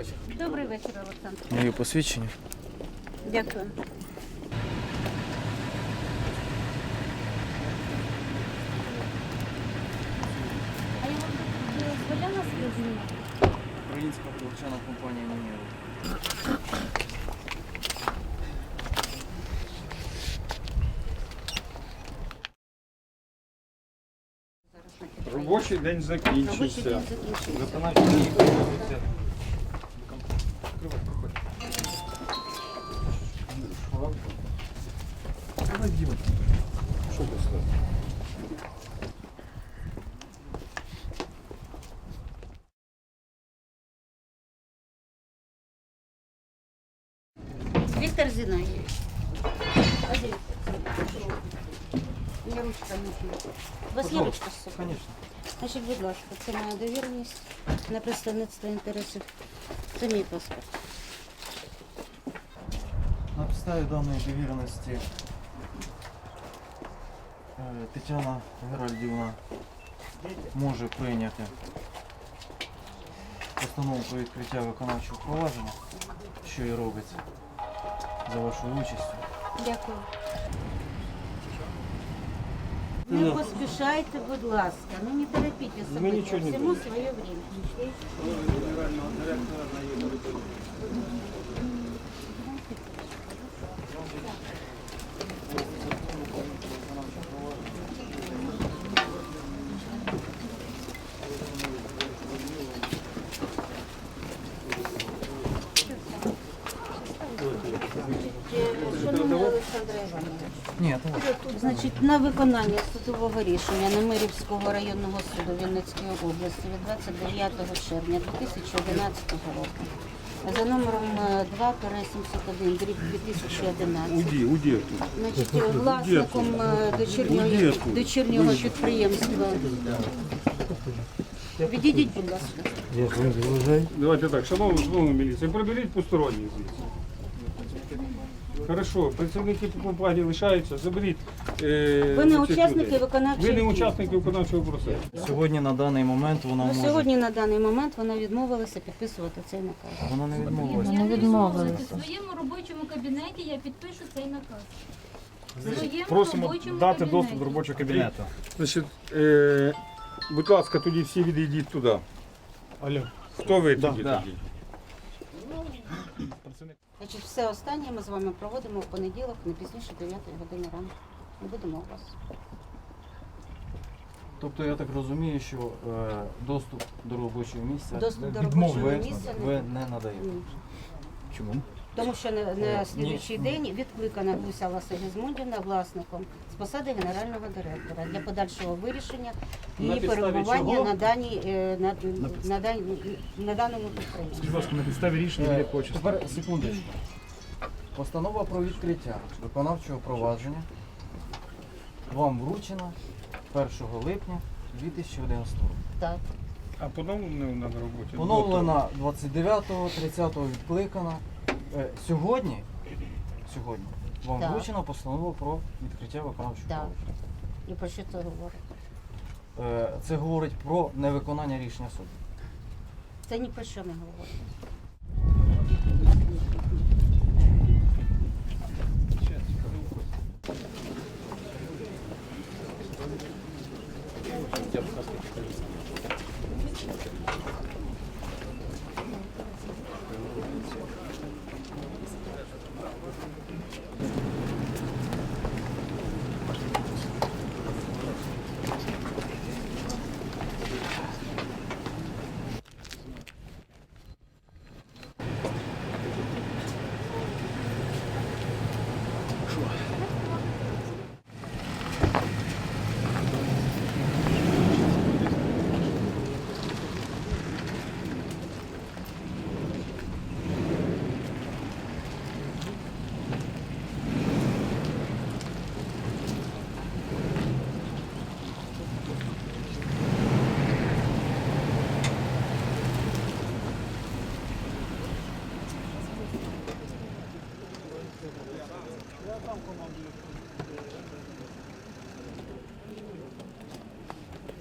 Добрий вечір. Добрий вечір, Олександр. Моє посвідчення. Дякую. А я вам дозволяла знімати? Українська привчена компанія Мінєва. Робочий день Робочий закінчився. день закінчився. Дії проводяться. Зінаєвич. Подивіться. У мене ручка не п'є. У вас є ручка з собою? Звісно. Значить, будь ласка, це моя довіреність на представництво інтересів. Це мій паспорт. На підставі даної довіреності е, Тетяна Геральдівна може прийняти постанову про відкриття виконавчого провадження, що і робиться за вашу участь. Дякую. Не поспішайте, будь ласка, ну не торопіть события. нічого не своє время. Ні, то. Значить, на виконання судового рішення Немирівського районного суду Вінницької області від 29 червня 2011 року за номером е, 2-701 дріб 2011 Уді, уді. Значить, власником е, дочірнього, дочірнього підприємства. Відійдіть, будь ласка. Давайте так, шановна, шановна міліція, приберіть посторонніх звідси. Хорошо, працівники компанії лишаються, заберіть. е, Ви не учасники людей. виконавчої Ви не дії. учасники виконавчого процесу. Сьогодні на даний момент вона Ну, може. сьогодні на даний момент вона відмовилася підписувати цей наказ. Вона не відмовилася. Я не відмовилася. В своєму робочому кабінеті я підпишу цей наказ. В своєму Просимо робочому дати кабінеті. доступ до робочого кабінету. Значить, е, будь ласка, тоді всі відійдіть туди. Алло. Хто ви Да. тоді? Да. тоді? Значить, все останнє ми з вами проводимо в понеділок, не пізніше 9 години ранку. Ми будемо у вас. Тобто я так розумію, що е, доступ до робочого місця Доступ до робочого ви, місця ви не не надаєте. Ні. Чому? Тому що на, Е, на слідуючий день відкликана Гуся Ласа Гізмундівна власником з посади генерального директора для подальшого вирішення На її підставі перебування чого? на, даній, е, на, на, дан- на даному підприємстві. Скажіть, будь ласка, на підставі рішення Е, якого числа? Тепер секундочку. Постанова про відкриття виконавчого провадження вам вручена 1 липня 2011 року. Так. А поновлено на роботі? Поновлена 29-го, 30-го відкликана. Е, Сьогодні, сьогодні вам Так. вручена постанова про відкриття виконавчого Так. провадження. І про що це говорить? Е, Це говорить про невиконання рішення суду. Це ні про що не говорить.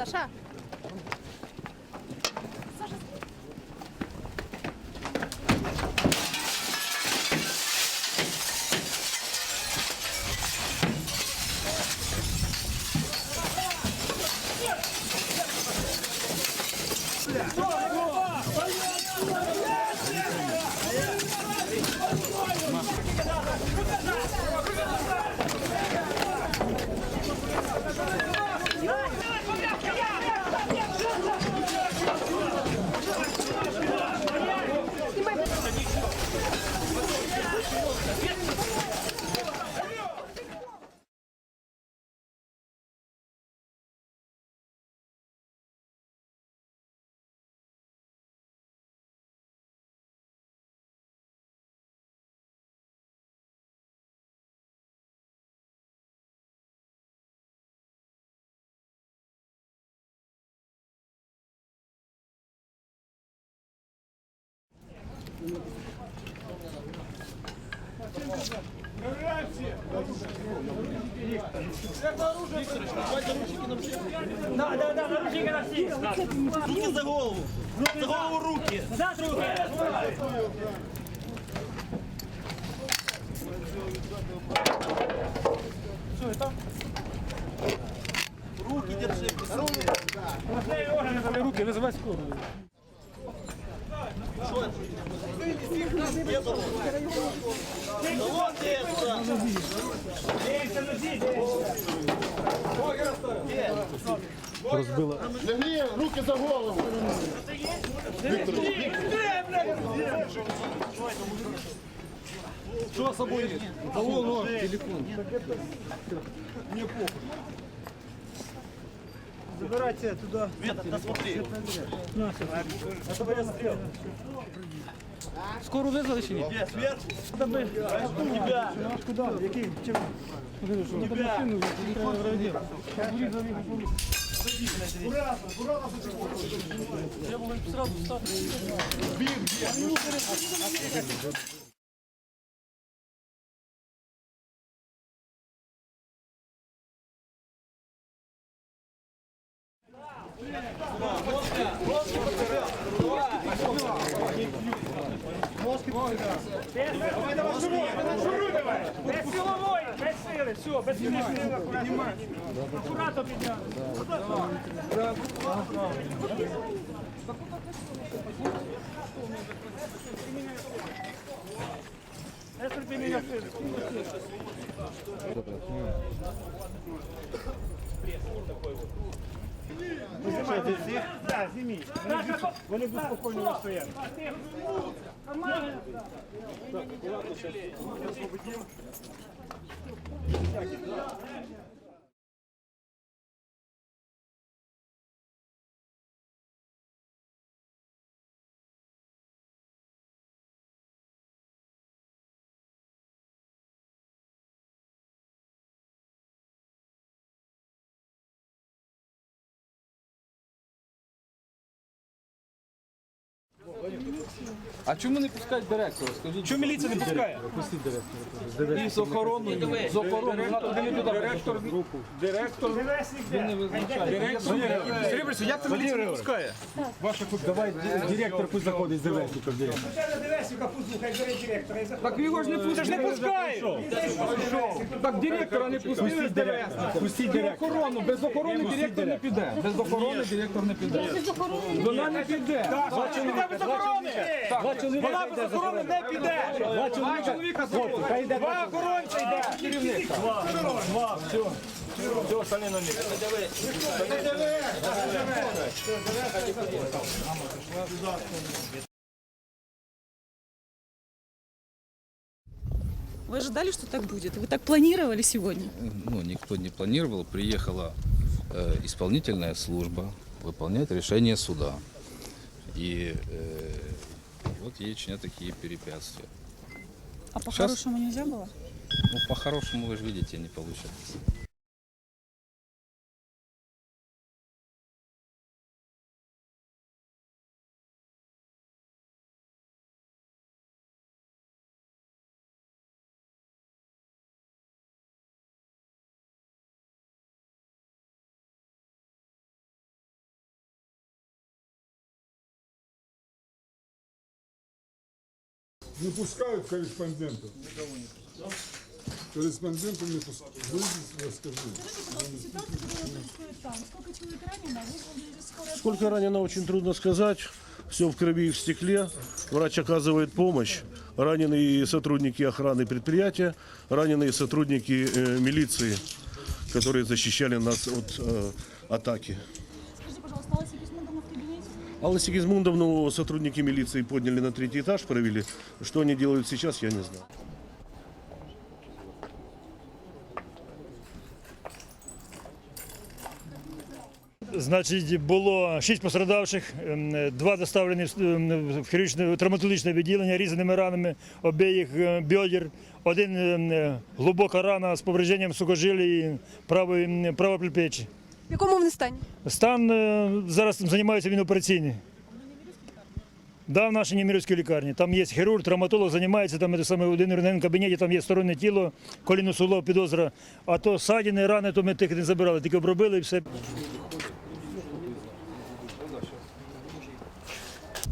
Саша. Саша. Показать! Руки за голову! За голову руки! Руки держи! Руки, визивай скорую. Лягни, руки за голову. Що з собою? Алло, телефон. Забирайте туди. Света, да смотри! Скоро визвали чи ні? Где, сверху? Тебя. Куди? Який? Чим? Тебя. Без силової, без сили, все, без сили. Акуратно підняти. Нестор, ти мене сили. Так, зніміть. Вони будуть спокійно стояти. А чому не пускають директора? Скажіть. Чому міліція не пускає? Пустіть директора. І з охороною, з охороною, вона туди не туди директор, директор де? не визначає. Серебряці, як це міліція не пускає? Ваша тут давай директор пусть заходить з директором. Так його ж не пустиш, не пускають. Так директора не пустили з директора. Пустіть директора. Охорону, без охорони директор не піде. Без охорони директор не піде. Вона не піде. Два чоловіка. Піде без охорони! Два чоловіка. Вона без охорони не піде! Два чоловіка. Хай йде Два охоронця йде! керівник. Вы ожидали, что так будет? Вы так планировали сегодня? ну, никто не планировал, приехала э, исполнительная служба выполнять решение суда. И э, вот ей чинят такие препятствия. А по-хорошему нельзя было? Ну, по-хорошему, вы же видите, не получается. Не пускають кореспондентів. Кореспонденту не посадили. Вийдіть, розкажи. Сколько ранено, очень трудно сказать. Все в крови и в стекле. Врач оказывает помощь. Раненые сотрудники охраны предприятия, раненые сотрудники э, милиции, которые защищали нас от э, атаки. Алла Сигизмундовну сотрудники милиции подняли на третий этаж, провели. Что они делают сейчас, я не знаю. Значить, було шість пострадавших, ем, два доставлені в ем, хірургічне травматологічне відділення різними ранами обох е, бедер. Один ем, е, глибока рана з поврежденням сухожилій правої правої предплечі. В якому вони стані? Стан е, зараз займається він операційний. Да, в нашій Німірівській лікарні. Там є хірург, травматолог, займається там це саме в один рентген кабінеті, там є стороннє тіло, коліно суглоб, підозра. А то садіни, рани, то ми тих не забирали, тільки обробили і все.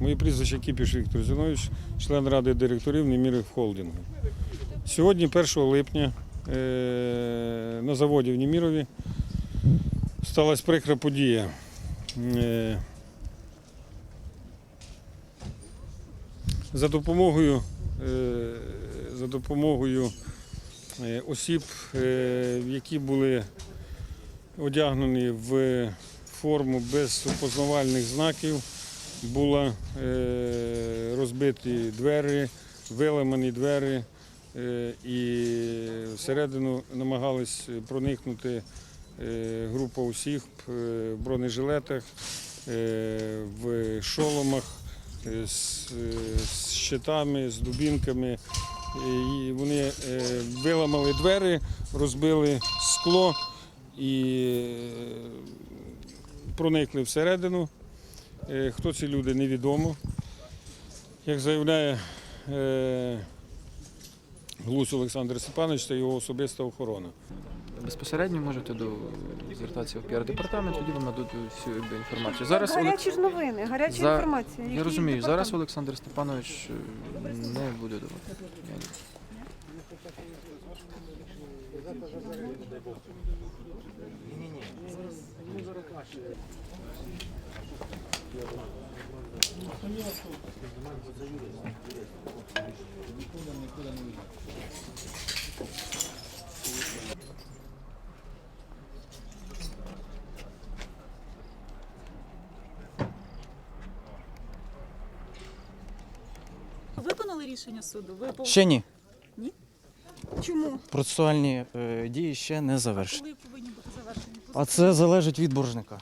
Моє прізвище Кіпіш Віктор Зінович, член ради директорів Немірів холдингу. Сьогодні, 1 липня, е, на заводі в Німірові сталася прикра подія. Е, За допомогою, е, за допомогою е, осіб, які були одягнені в форму без опознавальних знаків, були розбиті двері, виламані двері, і всередину намагались проникнути група осіб е, в бронежилетах, е, в шоломах, е, з, е, щитами, з дубінками. І вони е, виламали двері, розбили скло і е, проникли всередину. Е, Хто ці люди, невідомо. Як заявляє е, Глус Олександр Степанович, це його особиста охорона. Безпосередньо можете до звертатися в піар-департамент, тоді вам нададуть всю якби, інформацію. Зараз Гарячі ж новини, гаряча За- інформація. Я Який розумію, зараз? Олександр Степанович е, не буде давати. Я- рішення суду? Ви пов- Ще ні. Чому? Процесуальні е, дії ще не завершені. Коли повинні бути завершені? А це залежить від боржника.